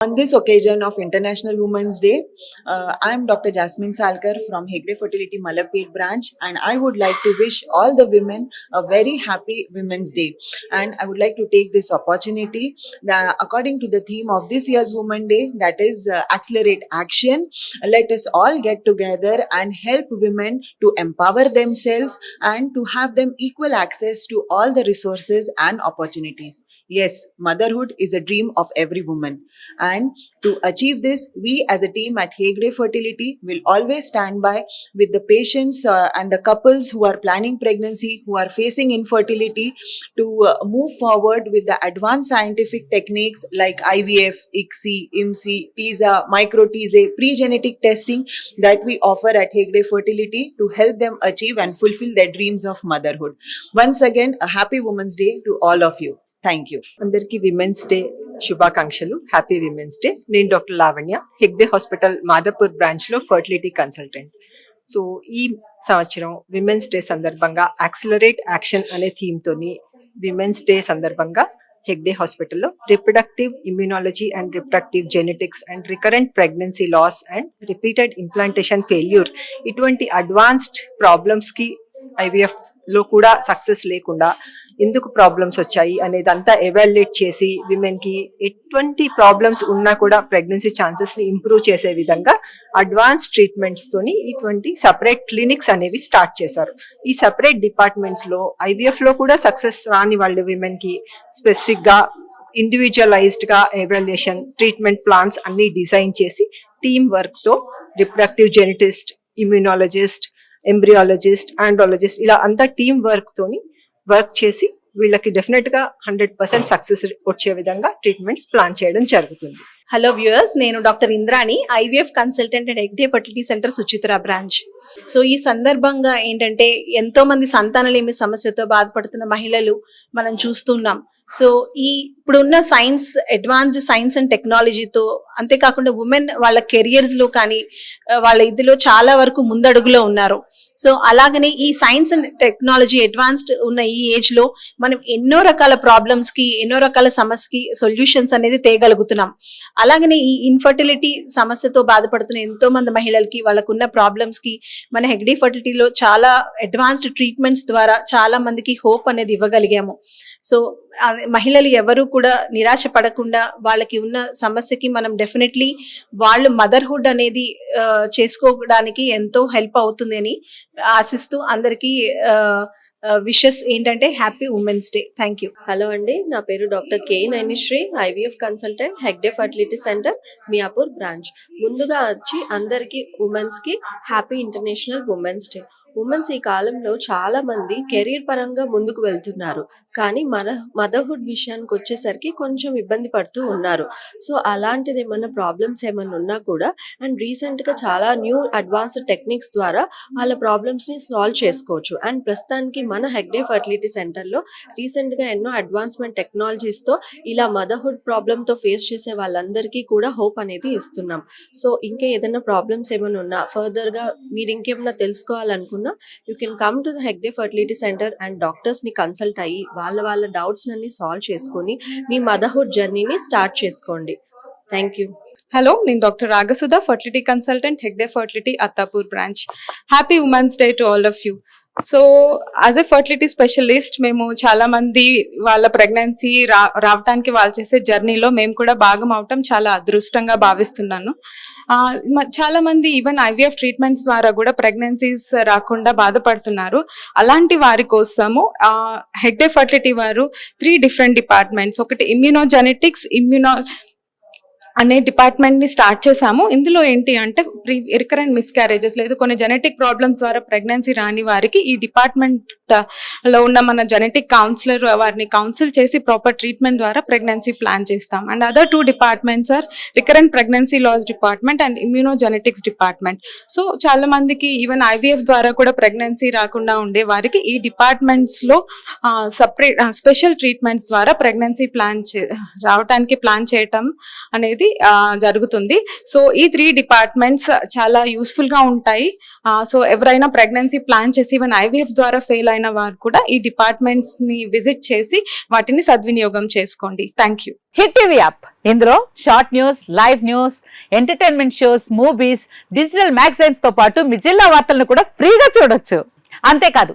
On this occasion of International Women's Day, uh, I am Dr. Jasmine Salkar from Hegde Fertility Malakpet branch, and I would like to wish all the women a very happy Women's Day. And I would like to take this opportunity, that according to the theme of this year's Women Day, that is uh, accelerate action. Let us all get together and help women to empower themselves and to have them equal access to all the resources and opportunities. Yes, motherhood is a dream of every woman. And to achieve this, we as a team at Hegde Fertility will always stand by with the patients uh, and the couples who are planning pregnancy, who are facing infertility, to uh, move forward with the advanced scientific techniques like IVF, ICSI, IMSI, TISA, micro-TISA, pre-genetic testing that we offer at Hegde Fertility to help them achieve and fulfill their dreams of motherhood. Once again, a happy Women's Day to all of you. Thank you. అందరికీ women's day శుభాకాంక్షలు. Happy women's day నేను doctor Lavanya Hegde hospital Madhapur బ్రాంచ్లో fertility consultant so ఈ సంవత్సరం women's day సందర్భంగా accelerate action అనే theme తోని women's day సందర్భంగా హెగ్డే హాస్పిటల్లో reproductive immunology and reproductive genetics and recurrent pregnancy loss and repeated implantation failure ఇటువంటి అడ్వాన్స్డ్ ప్రాబ్లమ్స్కి ఐవీఎఫ్లో కూడా సక్సెస్ లేకుండా ఎందుకు ప్రాబ్లమ్స్ వచ్చాయి అనేది అంతా ఎవాల్యుయేట్ చేసి విమెన్కి ఎటువంటి ప్రాబ్లమ్స్ ఉన్నా కూడా ప్రెగ్నెన్సీ ఛాన్సెస్ని ఇంప్రూవ్ చేసే విధంగా అడ్వాన్స్ ట్రీట్మెంట్స్ తోని ఇటువంటి సపరేట్ క్లినిక్స్ అనేవి స్టార్ట్ చేశారు. ఈ సపరేట్ డిపార్ట్మెంట్స్లో ఐవీఎఫ్లో కూడా సక్సెస్ రాని వాళ్ళు విమెన్కి స్పెసిఫిక్గా ఇండివిజువలైజ్డ్గా ఎవాల్యుయేషన్ ట్రీట్మెంట్ ప్లాన్స్ అన్ని డిజైన్ చేసి టీమ్ వర్క్తో reproductive geneticist immunologist embryologist andrologist ఇలా అంతా టీమ్ వర్క్ తోని వర్క్ చేసి వీళ్ళకి డెఫినెట్గా హండ్రెడ్ పర్సెంట్ సక్సెస్ వచ్చే విధంగా ట్రీట్మెంట్స్ ప్లాన్ చేయడం జరుగుతుంది. హలో వ్యూయర్స్ నేను doctor Indrani IVF consultant and Hegde fertility centre Suchitra branch so ఈ సందర్భంగా ఏంటంటే ఎంతో మంది సంతానలేమి సమస్యతో బాధపడుతున్న మహిళలు మనం చూస్తున్నాం. సో ఈ ఇప్పుడున్న సైన్స్ అడ్వాన్స్డ్ సైన్స్ అండ్ టెక్నాలజీతో అంతేకాకుండా ఉమెన్ వాళ్ళ కెరియర్స్లో కానీ వాళ్ళ ఇదిలో చాలా వరకు ముందడుగులో ఉన్నారు. సో అలాగనే ఈ సైన్స్ అండ్ టెక్నాలజీ అడ్వాన్స్డ్ ఉన్న ఈ ఏజ్లో మనం ఎన్నో రకాల ప్రాబ్లమ్స్కి ఎన్నో రకాల సమస్యకి సొల్యూషన్స్ అనేది తేయగలుగుతున్నాం అలాగనే ఈ ఇన్ఫర్టిలిటీ సమస్యతో బాధపడుతున్న ఎంతో మంది మహిళలకి వాళ్ళకున్న ప్రాబ్లమ్స్కి మన హెగ్డీ ఫర్టిలిటీలో చాలా అడ్వాన్స్డ్ ట్రీట్మెంట్స్ ద్వారా చాలా మందికి హోప్ అనేది ఇవ్వగలిగాము. సో మహిళలు ఎవరు కూడా నిరాశ పడకుండా వాళ్ళకి ఉన్న సమస్యకి మనం డెఫినెట్లీ వాళ్ళు మదర్హుడ్ అనేది చేసుకోవడానికి ఎంతో హెల్ప్ అవుతుంది అని ఆశిస్తూ అందరికీ విషెస్ ఏంటంటే happy women's day thank you hello అండి నా పేరు doctor K Nainishri IVF consultant Hegde fertility centre Miyapur branch. ముందుగా వచ్చి అందరికి ఉమెన్స్కి happy international women's day women's ఈ కాలంలో చాలా మంది కెరీర్ పరంగా ముందుకు వెళ్తున్నారు కానీ మన మదర్హుడ్ విషయానికి వచ్చేసరికి కొంచెం ఇబ్బంది పడుతూ ఉన్నారు. సో అలాంటిది ఏమన్నా ప్రాబ్లమ్స్ ఏమైనా ఉన్నా కూడా అండ్ రీసెంట్గా చాలా న్యూ అడ్వాన్స్డ్ టెక్నిక్స్ ద్వారా వాళ్ళ ప్రాబ్లమ్స్ని సాల్వ్ చేసుకోవచ్చు. అండ్ ప్రస్తుతానికి మన హెగ్డే ఫర్టిలిటీ సెంటర్లో రీసెంట్గా ఎన్నో అడ్వాన్స్మెంట్ టెక్నాలజీస్తో ఇలా మదర్హుడ్ ప్రాబ్లంతో ఫేస్ చేసే వాళ్ళందరికీ కూడా హోప్ అనేది ఇస్తున్నాం. సో ఇంకా ఏదైనా ప్రాబ్లమ్స్ ఏమైనా ఉన్నా ఫర్దర్గా మీరు ఇంకేమైనా తెలుసుకోవాలనుకున్నా you can come to the Hegde fertility centre and డాక్టర్స్ని కన్సల్ట్ అయ్యి వాళ్ళ వాళ్ళ డౌట్స్ అన్ని సాల్వ్ చేసుకొని మీ మదర్హుడ్ జర్నీని స్టార్ట్ చేసుకోండి. Thank you. హలో నేను doctor Ragasudha fertility consultant Hegde fertility Attapur branch. Happy women's day to all of you. So as a fertility specialist మేము చాలా మంది వాళ్ళ ప్రెగ్నెన్సీ రా రావటానికి వాళ్ళు చేసే జర్నీలో మేము కూడా భాగం అవటం చాలా అదృష్టంగా భావిస్తున్నాను. ఆ, మ- చాలా మంది ఈవెన్ ఐవీఎఫ్ ట్రీట్మెంట్స్ ద్వారా కూడా ప్రెగ్నెన్సీస్ రాకుండా బాధపడుతున్నారు. అలాంటి వారి కోసము హెగ్డే ఫర్టిలిటీ వారు త్రీ డిఫరెంట్ డిపార్ట్మెంట్స్ ఒకటి ఇమ్యూనోజెనెటిక్స్ ఇమ్యూనో అనే డిపార్ట్మెంట్ని స్టార్ట్ చేశాము. ఇందులో ఏంటి అంటే ప్రీ రికరెంట్ మిస్క్యారేజెస్ లేదు కొన్ని జెనెటిక్ ప్రాబ్లమ్స్ ద్వారా ప్రెగ్నెన్సీ రాని వారికి ఈ డిపార్ట్మెంట్లో ఉన్న మన జెనెటిక్ కౌన్సిలర్ వారిని కౌన్సిల్ చేసి ప్రాపర్ ట్రీట్మెంట్ ద్వారా ప్రెగ్నెన్సీ ప్లాన్ చేస్తాం. And other two departments are recurrent pregnancy loss department and immunogenetics department. So చాలా మందికి ఈవెన్ ఐవీఎఫ్ ద్వారా కూడా ప్రెగ్నెన్సీ రాకుండా ఉండే వారికి ఈ డిపార్ట్మెంట్స్లో సపరేట్ స్పెషల్ ట్రీట్మెంట్స్ ద్వారా ప్రెగ్నెన్సీ ప్లాన్ చే రావడానికి ప్లాన్ చేయటం అనేది జరుగుతుంది. సో ఈ త్రీ డిపార్ట్మెంట్స్ చాలా యూస్ఫుల్గా ఉంటాయి. సో ఎవరైనా ప్రెగ్నెన్సీ ప్లాన్ చేసి ఈవెన్ ఐవీఎఫ్ ద్వారా ఫెయిల్ అయిన వారు కూడా ఈ డిపార్ట్మెంట్స్ని విజిట్ చేసి వాటిని సద్వినియోగం చేసుకోండి. Thank you hit TV app ఇందులో short news live news entertainment shows movies digital మ్యాగజైన్స్తో పాటు మీ జిల్లా వార్తలను కూడా ఫ్రీగా చూడొచ్చు. అంతేకాదు